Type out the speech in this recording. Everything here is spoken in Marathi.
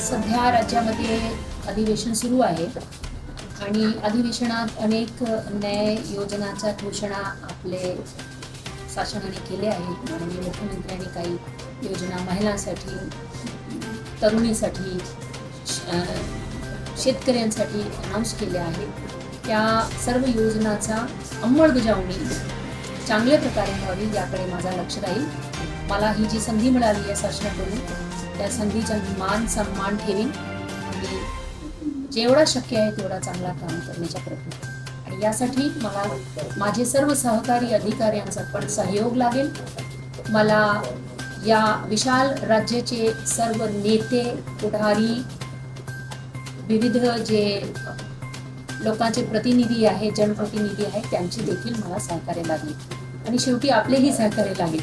सध्या राज्यामध्ये अधिवेशन सुरू आहे. आणि अधिवेशनात अनेक न्याय योजनाच्या घोषणा आपले शासनाने केल्या आहेत. माननीय मुख्यमंत्र्यांनी काही योजना महिलांसाठी तरुणीसाठी शेतकऱ्यांसाठी अनाऊन्स केल्या आहेत. त्या सर्व योजनाचा अंमलबजावणी चांगल्या प्रकारे व्हावी याकडे माझा लक्ष राहील. मला ही जी संधी मिळाली आहे शासनाकडून त्या संधीचा मान सन्मान ठेवीन. आणि जेवढा शक्य आहे तेवढा चांगला काम करण्याच्या प्रयत्न आणि यासाठी मला माझे सर्व सहकारी अधिकाऱ्यांचा पण सहयोग लागेल. मला या विशाल राज्याचे सर्व नेते पुढारी विविध जे लोकांचे प्रतिनिधी आहे जनप्रतिनिधी आहे त्यांची देखील मला सहकार्य लागेल. आणि शेवटी आपलेही सहकार्य लागेल.